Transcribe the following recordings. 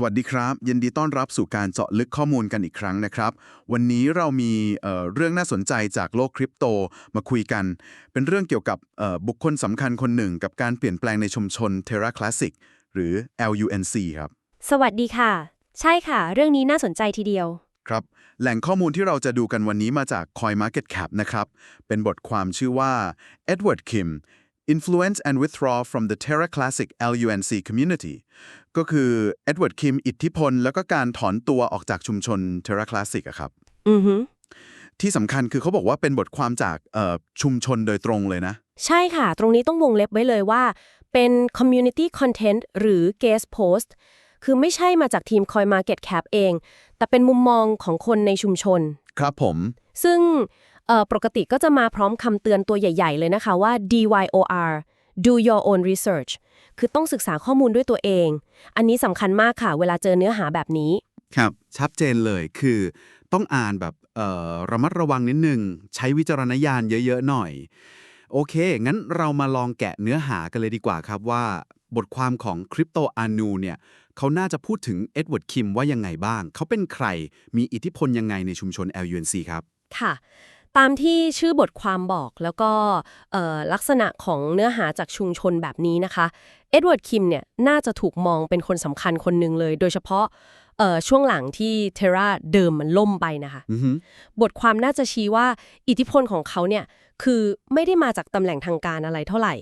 สวัสดีครับ ยินดีต้อนรับสู่การเจาะลึกข้อมูลกันอีกครั้งนะครับ วันนี้เรามีเอ่อเรื่องน่าสนใจจากโลกคริปโตมาคุยกัน เป็นเรื่องเกี่ยวกับเอ่อบุคคลสำคัญคนหนึ่ง กับการเปลี่ยนแปลงในชุมชน Terra Classic หรือ LUNC ครับ สวัสดีค่ะ ใช่ค่ะ เรื่องนี้น่าสนใจทีเดียวครับ แหล่งข้อมูลที่เราจะดูกันวันนี้มาจาก CoinMarketCap นะครับ เป็นบทความชื่อว่า Edward Kim Influence and Withdrawal from the Terra Classic LUNC Community ก็คือ Edward Kim อิทธิพล แล้วก็การถอนตัวออกจากชุมชน Terra Classic อะครับ อือฮึที่สำคัญคือเขาบอกว่าเป็นบทความจากเอ่อชุมชนโดยตรงเลยนะ ใช่ค่ะ ตรงนี้ต้องวงเล็บไว้เลยว่า เป็น community content หรือ guest post คือไม่ใช่มาจากทีม Coin Market Cap เอง แต่เป็นมุมมองของคนในชุมชน ครับผม ซึ่ง เอ่อปกติก็จะมาพร้อมคำเตือนตัวใหญ่ ๆ เลยนะคะว่า DYOR do your own research คือต้องศึกษาข้อมูลด้วยตัวเอง อันนี้สำคัญมากค่ะ เวลาเจอเนื้อหาแบบนี้ ครับ ชัดเจนเลยคือ ต้องอ่านแบบเอ่อระมัดระวังนิดนึง ใช้วิจารณญาณเยอะๆหน่อย โอเค งั้นเรามาลองแกะเนื้อหากันเลยดีกว่าครับว่า บทความของคริปโตอานูเนี่ยเขาน่าจะพูดถึงเอ็ดเวิร์ดคิมว่ายังไงบ้าง เขาเป็นใครมีอิทธิพลยังไงในชุมชน LUNC ครับ ค่ะ ตามที่ชื่อบทความบอกแล้วก็เอ่อลักษณะของเนื้อหาจากชุมชนแบบนี้นะคะ เอ็ดเวิร์ดคิมเนี่ยน่าจะถูกมองเป็นคนสำคัญคนหนึ่งเลย โดยเฉพาะเอ่อช่วงหลังที่เทราเดิมมันล่มไปนะคะอือฮึบทความน่าจะชี้ว่าอิทธิพลของเขาเนี่ยคือไม่ได้มาจากตำแหน่งทางการอะไรเท่าไหร่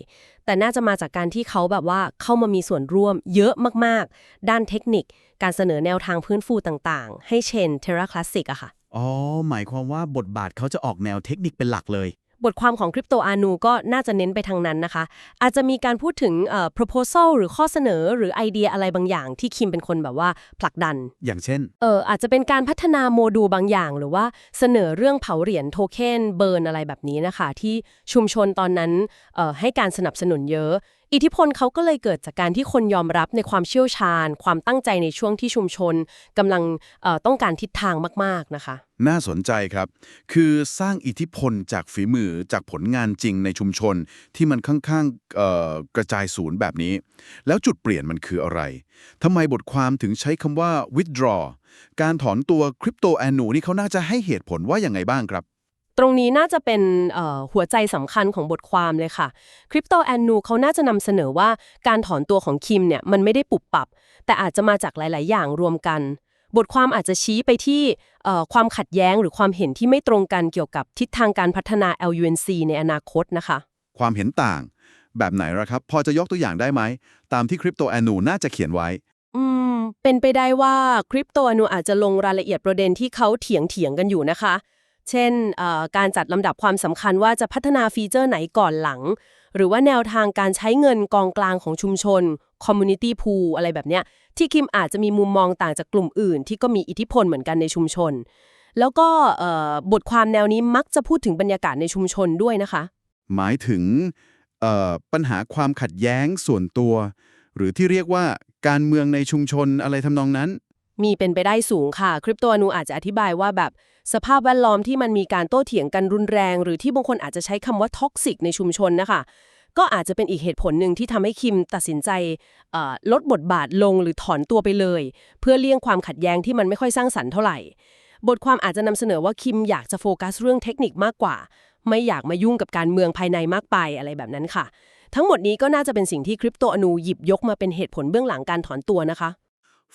แต่น่าจะมาจากการที่เขาแบบว่าเข้ามามีส่วนร่วมเยอะมาก ๆ ด้านเทคนิค การเสนอแนวทางพื้นฟูต่างๆ ให้เชนเทราคลาสสิกอะค่ะ อ๋อ หมายความว่าบทบาทเขาจะออกแนวเทคนิคเป็นหลักเลย บทความของคริปโตอานูก็น่าจะเน้นไปทางนั้นนะคะ อาจจะมีการพูดถึงเอ่อ proposal หรือข้อเสนอหรือไอเดียอะไรบางอย่างที่คิมเป็นคนแบบว่าผลักดัน อย่างเช่น เอออาจจะเป็นการพัฒนาโมดูลบางอย่าง หรือว่าเสนอเรื่องเผาเหรียญโทเค็นเบิร์นอะไรแบบนี้นะคะ ที่ชุมชนตอนนั้นเอ่อให้การสนับสนุนเยอะอิทธิพลเขาก็เลยเกิดจากการที่คนยอมรับในความเชี่ยวชาญ ความตั้งใจในช่วงที่ชุมชนกำลังต้องการทิศทางมาก ๆ นะคะ น่าสนใจครับ คือสร้างอิทธิพลจากฝีมือจากผลงานจริงในชุมชนที่มันค่อนข้างเอ่อกระจายศูนย์แบบนี้ แล้วจุดเปลี่ยนมันคืออะไรทำไมบทความถึงใช้คำว่า withdraw การถอนตัวคริปโตแอนนูนี่เขาน่าจะให้เหตุผลว่าอย่างไงบ้างครับ ตรงนี้น่าจะเป็นเอ่อหัวใจสำคัญของบทความเลยค่ะ คริปโตแอนนูเขาน่าจะนำเสนอว่าการถอนตัวของคิมเนี่ยมันไม่ได้ปุบปับ แต่อาจจะมาจากหลาย ๆ อย่างรวมกัน บทความอาจจะชี้ไปที่เอ่อความขัดแย้งหรือความเห็นที่ไม่ตรงกันเกี่ยวกับทิศทางการพัฒนา LUNC ในอนาคตนะคะ ความเห็นต่าง แบบไหนล่ะครับ พอจะยกตัวอย่างได้ไหม ตามที่คริปโตแอนนูน่าจะเขียนไว้อืมเป็นไปได้ว่าคริปโตอนูอาจจะลงรายละเอียดประเด็นที่เขาเถียงเถียงๆกันอยู่นะคะ เช่นการจัดลำดับความสำคัญว่าจะพัฒนาฟีเจอร์ไหนก่อนหลัง หรือว่าแนวทางการใช้เงินกองกลางของชุมชน community pool อะไรแบบเนี้ย ที่คิมอาจจะมีมุมมองต่างจากกลุ่มอื่น ที่ก็มีอิทธิพลเหมือนกันในชุมชน แล้วก็บทความแนวนี้มักจะพูดถึงบรรยากาศในชุมชนด้วยนะคะ หมายถึงปัญหาความขัดแย้งส่วนตัว หรือที่เรียกว่าการเมืองในชุมชนอะไรทำนองนั้น มีเป็นไปได้สูงค่ะ คริปโตอนูอาจจะอธิบายว่าแบบสภาพแวดล้อมที่มันมีการโต้เถียงกันรุนแรง หรือที่บางคนอาจจะใช้คำว่าท็อกซิกในชุมชนนะคะก็อาจจะเป็นอีกเหตุผลหนึ่งที่ทำให้คิมตัดสินใจลดบทบาทลงหรือถอนตัวไปเลย เพื่อเลี่ยงความขัดแย้งที่มันไม่ค่อยสร้างสรรค์เท่าไหร่ บทความอาจจะนำเสนอว่าคิมอยากจะโฟกัสเรื่องเทคนิคมากกว่า ไม่อยากมายุ่งกับการเมืองภายในมากไปอะไรแบบนั้นค่ะ ทั้งหมดนี้ก็น่าจะเป็นสิ่งที่คริปโตอนูหยิบยกมาเป็นเหตุผลเบื้องหลังการถอนตัวนะคะ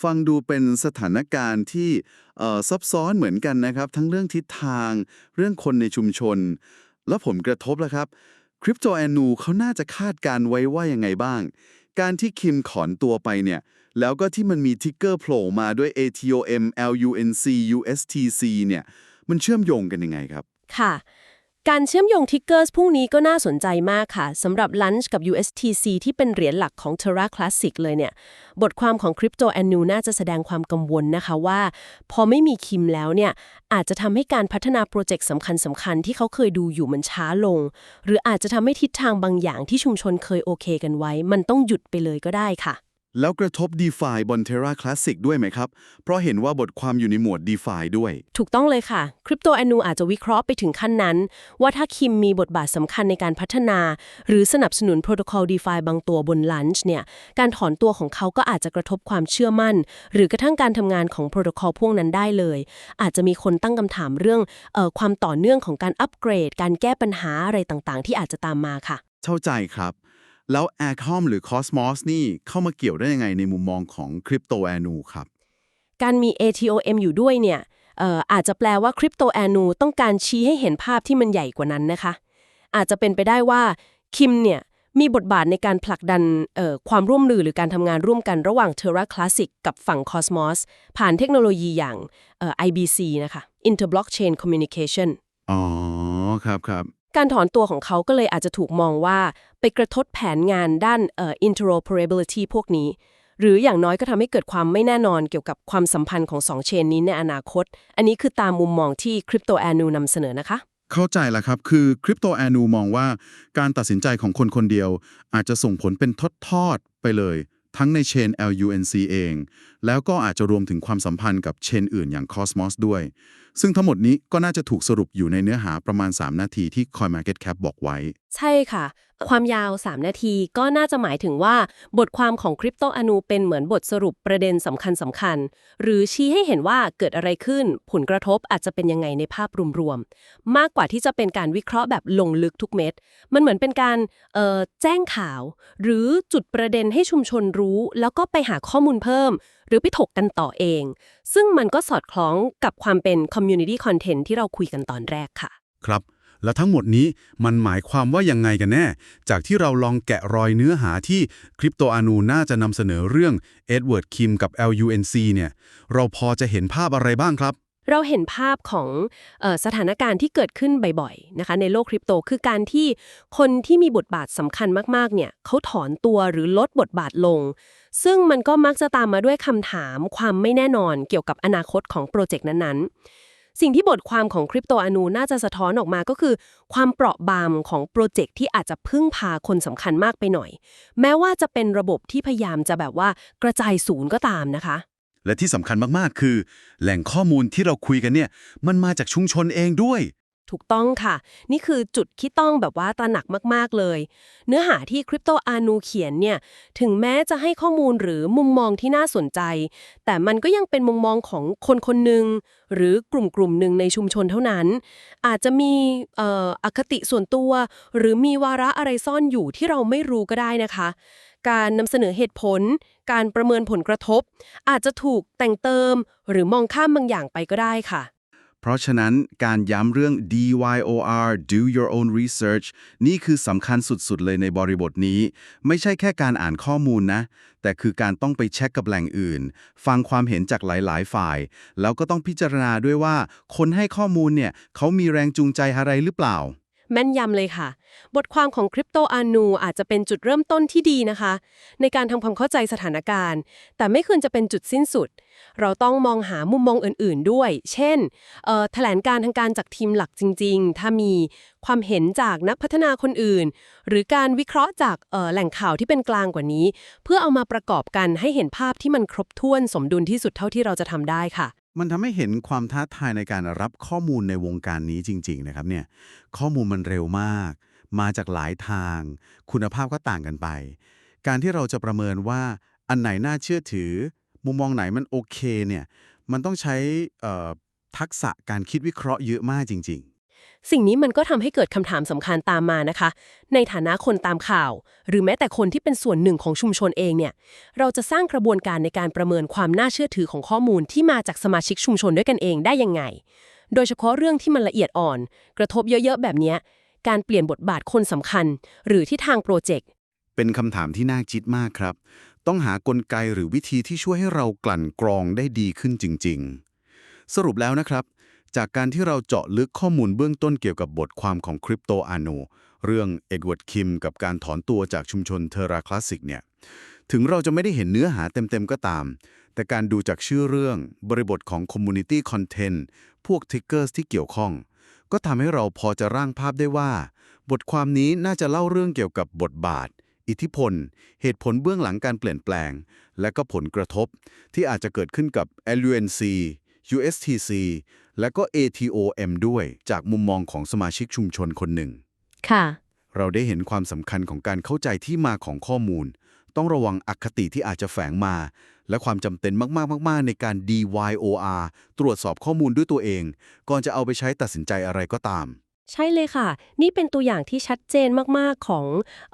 ฟังดูเป็นสถานการณ์ที่ซับซ้อนเหมือนกันนะครับ ทั้งเรื่องทิศทาง เรื่องคนในชุมชน แล้วผลกระทบละครับคริปโตแอนนูเขาน่าจะคาดการไว้ว่ายังไงบ้าง การที่คิมถอนตัวไปเนี่ย แล้วก็ที่มันมีทิกเกอร์โผล่มาด้วย ATOM LUNC USTC เนี่ย มันเชื่อมโยงกันยังไงครับ ค่ะ การเชื่อมโยงทิกเกอร์สพรุ่งนี้ก็น่าสนใจมากค่ะสำหรับ Lunch กับ USTC ที่เป็นเหรียญหลักของ Terra Classic เลยเนี่ย บทความของ Crypto a n n u น่าจะแสดงความกังวลนะคะว่า พอไม่มีคิมแล้วเนี่ย อาจจะทำให้การพัฒนาโปรเจกต์สำคัญสำคัญๆที่เขาเคยดูอยู่มันช้าลง หรืออาจจะทำให้ทิศทางบางอย่างที่ชุมชนเคยโอเคกันไว้ มันต้องหยุดไปเลยก็ได้ค่ะ แล้วกระทบ DeFi บน Terra Classic ด้วยไหมครับ เพราะเห็นว่าบทความอยู่ในหมวด DeFi ด้วย ถูกต้องเลยค่ะ คริปโตแอนูอาจจะวิเคราะห์ไปถึงขั้นนั้น ว่าถ้าคิมมีบทบาทสำคัญในการพัฒนา หรือสนับสนุนโปรโตคอล DeFi บางตัวบนลันช์เนี่ย การถอนตัวของเขาก็อาจจะกระทบความเชื่อมั่น หรือกระทั่งการทำงานของโปรโตคอลพวกนั้นได้เลย อาจจะมีคนตั้งคำถามเรื่องเออความต่อเนื่องของการอัปเกรด การแก้ปัญหาอะไรต่างๆ ที่อาจจะตามมาค่ะ เข้าใจครับ แล้ว a c o m หรือ Cosmos นี่เข้ามาเกี่ยวได้ยังไงในมุมมองของ Crypto Anu ครับ การมี ATOM อยู่ด้วยเนี่ยเอ่ออาจจะแปลว่าคริปโตแอนูต้องการชี้ให้เห็นภาพที่มันใหญ่กว่านั้นนะคะ อาจจะเป็นไปได้ว่าคิมเนี่ยมีบทบาทในการผลักดันเอ่อความร่วมมือหรือการทำงานร่วมกันระหว่าง Terra Classic กับฝั่ง Cosmos ผ่านเทคโนโลยีอย่างเอ่อ IBC นะคะ Interblockchain Communication อ๋อ ครับครับ การถอนตัวของเขาก็เลยอาจจะถูกมองว่าไปกระทบแผนงานด้านเอ่อ interoperability พวกนี้ หรืออย่างน้อยก็ทำให้เกิดความไม่แน่นอนเกี่ยวกับความสัมพันธ์ของ2เชนนี้ในอนาคต อันนี้คือตามมุมมองที่ Crypto Anu นำเสนอนะคะ เข้าใจแล้วครับ คือ Crypto Anu มองว่าการตัดสินใจของคนคนเดียว อาจจะส่งผลเป็นทอดๆไปเลย ทั้งในเชน LUNC เอง แล้วก็อาจจะรวมถึงความสัมพันธ์กับเชนอื่นอย่าง Cosmos ด้วย ซึ่งทั้งหมดนี้ก็น่าจะถูกสรุปอยู่ในเนื้อหาประมาณ 3 นาทีที่ CoinMarketCap บอกไว้ ใช่ค่ะ ความยาว 3 นาทีก็น่าจะหมายถึงว่า บทความของ Crypto Anu เป็นเหมือนบทสรุปประเด็นสำคัญสำคัญ หรือชี้ให้เห็นว่าเกิดอะไรขึ้น ผลกระทบอาจจะเป็นยังไงในภาพรวมๆ มากกว่าที่จะเป็นการวิเคราะห์แบบลงลึกทุกเม็ด มันเหมือนเป็นการเอ่อแจ้งข่าว หรือจุดประเด็นให้ชุมชนรู้ แล้วก็ไปหาข้อมูลเพิ่ม หรือไปถกกันต่อเอง ซึ่งมันก็สอดคล้องกับความเป็น Community Content ที่เราคุยกันตอนแรกค่ะ ครับ แล้วทั้งหมดนี้มันหมายความว่ายังไงกันแน่ จากที่เราลองแกะรอยเนื้อหาที่คริปโตอานูน่าจะนำเสนอเรื่องเอ็ดเวิร์ดคิมกับ LUNC เนี่ย เราพอจะเห็นภาพอะไรบ้างครับ เราเห็นภาพของออสถานการณ์ที่เกิดขึ้นบ่อยๆนะคะในโลกคริปโตคือการที่คนที่มีบทบาทสำคัญมากๆเนี่ยเขาถอนตัวหรือลดบทบาทลง ซึ่งมันก็มักจะตามมาด้วยคำถามความไม่แน่นอนเกี่ยวกับอนาคตของโปรเจกต์นั้นๆ สิ่งที่บทความของคริปโตอนูน่าจะสะท้อนออกมาก็คือ ความเปราะบางของโปรเจกต์ที่อาจจะพึ่งพาคนสำคัญมากไปหน่อย แม้ว่าจะเป็นระบบที่พยายามจะแบบว่ากระจายศูนย์ก็ตามนะคะ และที่สำคัญมากๆ คือ แหล่งข้อมูลที่เราคุยกันเนี่ยมันมาจากชุมชนเองด้วย ถูกต้องค่ะ นี่คือจุดที่ต้องแบบว่าตระหนักมาก ๆ เลย เนื้อหาที่คริปโตอานูเขียนเนี่ย ถึงแม้จะให้ข้อมูลหรือมุมมองที่น่าสนใจ แต่มันก็ยังเป็นมุมมองของคนคนหนึ่งหรือกลุ่มกลุ่มหนึ่งในชุมชนเท่านั้น อาจจะมีออคติส่วนตัว หรือมีวาระอะไรซ่อนอยู่ที่เราไม่รู้ก็ได้นะคะ การนำเสนอเหตุผล การประเมินผลกระทบ อาจจะถูกแต่งเติม หรือมองข้ามบางอย่างไปก็ได้ค่ะ เพราะฉะนั้นการย้ำเรื่อง DYOR do your own research นี่คือสำคัญสุดๆ เลยในบริบทนี้ ไม่ใช่แค่การอ่านข้อมูลนะ แต่คือการต้องไปเช็คกับแหล่งอื่น ฟังความเห็นจากหลายๆ ฝ่าย แล้วก็ต้องพิจารณาด้วยว่า คนให้ข้อมูลเนี่ยเขามีแรงจูงใจอะไรหรือเปล่า แม่นยำเลยค่ะ บทความของคริปโตอานูอาจจะเป็นจุดเริ่มต้นที่ดีนะคะ ในการทำความเข้าใจสถานการณ์ แต่ไม่ควรจะเป็นจุดสิ้นสุด เราต้องมองหามุมมองอื่นๆด้วย เช่นแถลงการทางการจากทีมหลักจริง ๆ ถ้ามีความเห็นจากนักพัฒนาคนอื่น หรือการวิเคราะห์จากแหล่งข่าวที่เป็นกลางกว่านี้ เพื่อเอามาประกอบกันให้เห็นภาพที่มันครบถ้วนสมดุลที่สุดเท่าที่เราจะทำได้ค่ะ มันทำให้เห็นความท้าทายในการรับข้อมูลในวงการนี้จริง ๆ นะครับเนี่ยข้อมูลมันเร็วมาก มาจากหลายทาง คุณภาพก็ต่างกันไป การที่เราจะประเมินว่าอันไหนน่าเชื่อถือ มุมมองไหนมันโอเคเนี่ยมันต้องใช้ทักษะการคิดวิเคราะห์เยอะมากจริง สิ่งนี้มันก็ทำให้เกิดคำถามสำคัญตามมานะคะ ในฐานะคนตามข่าว หรือแม้แต่คนที่เป็นส่วนหนึ่งของชุมชนเองเนี่ย เราจะสร้างกระบวนการในการประเมินความน่าเชื่อถือของข้อมูลที่มาจากสมาชิกชุมชนด้วยกันเองได้ยังไง โดยเฉพาะเรื่องที่มันละเอียดอ่อน กระทบเยอะๆแบบนี้ การเปลี่ยนบทบาทคนสำคัญ หรือที่ทางโปรเจกต์ เป็นคำถามที่น่าคิดมากครับ ต้องหากลไกหรือวิธีที่ช่วยให้เรากลั่นกรองได้ดีขึ้นจริง ๆ สรุปแล้วนะครับ จากการที่เราเจาะลึกข้อมูลเบื้องต้นเกี่ยวกับบทความของคริปโตอาโนเรื่องเอ็ดเวิร์ดคิมกับการถอนตัวจากชุมชนเทราคลาสสิกเนี่ย ถึงเราจะไม่ได้เห็นเนื้อหาเต็มๆก็ตาม แต่การดูจากชื่อเรื่อง บริบทของ Community Content พวก Triggers ที่เกี่ยวข้อง ก็ทำให้เราพอจะร่างภาพได้ว่า บทความนี้น่าจะเล่าเรื่องเกี่ยวกับบทบาท อิทธิพล เหตุผลเบื้องหลังการเปลี่ยนแปลง และก็ผลกระทบ ที่อาจจะเกิดขึ้นกับ LUNC USTC และก็ ATOM ด้วยจากมุมมองของสมาชิกชุมชนคนหนึ่ง ค่ะ เราได้เห็นความสำคัญของการเข้าใจที่มาของข้อมูล ต้องระวังอคติที่อาจจะแฝงมา และความจำเป็นมากๆมากๆในการ DYOR ตรวจสอบข้อมูลด้วยตัวเอง ก่อนจะเอาไปใช้ตัดสินใจอะไรก็ตาม ใช่เลยค่ะ นี่เป็นตัวอย่างที่ชัดเจนมาก ๆ ของ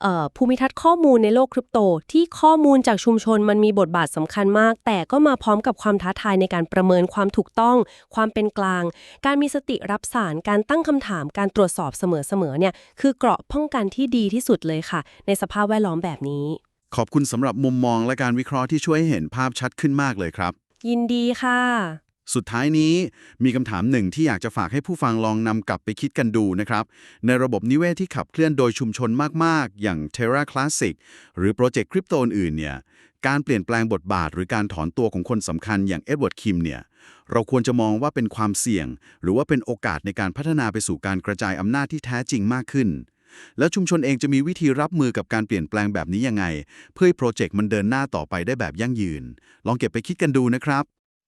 เออภูมิทัศน์ข้อมูลในโลกคริปโต ที่ข้อมูลจากชุมชนมันมีบทบาทสำคัญมาก แต่ก็มาพร้อมกับความท้าทายในการประเมินความถูกต้อง ความเป็นกลาง การมีสติรับสาร การตั้งคำถาม การตรวจสอบเสมอ ๆ เนี่ย คือเกราะป้องกันที่ดีที่สุดเลยค่ะ ในสภาพแวดล้อมแบบนี้ ขอบคุณสำหรับมุมมองและการวิเคราะห์ที่ช่วยให้เห็นภาพชัดขึ้นมากเลยครับ ยินดีค่ะ สุดท้ายนี้มีคำถามหนึ่งที่อยากจะฝากให้ผู้ฟังลองนำกลับไปคิดกันดูนะครับ ในระบบนิเวศที่ขับเคลื่อนโดยชุมชนมาก ๆ อย่าง Terra Classic หรือโปรเจกต์คริปโตอื่นเนี่ย การเปลี่ยนแปลงบทบาท หรือการถอนตัวของคนสำคัญอย่างเอ็ดเวิร์ดคิมเนี่ย เราควรจะมองว่าเป็นความเสี่ยง หรือว่าเป็นโอกาสในการพัฒนาไปสู่การกระจายอำนาจที่แท้จริงมากขึ้น แล้วชุมชนเองจะมีวิธีรับมือกับการเปลี่ยนแปลงแบบนี้ยังไง เพื่อให้โปรเจกต์มันเดินหน้าต่อไปได้แบบยั่งยืน ลองเก็บไปคิดกันดูนะครับ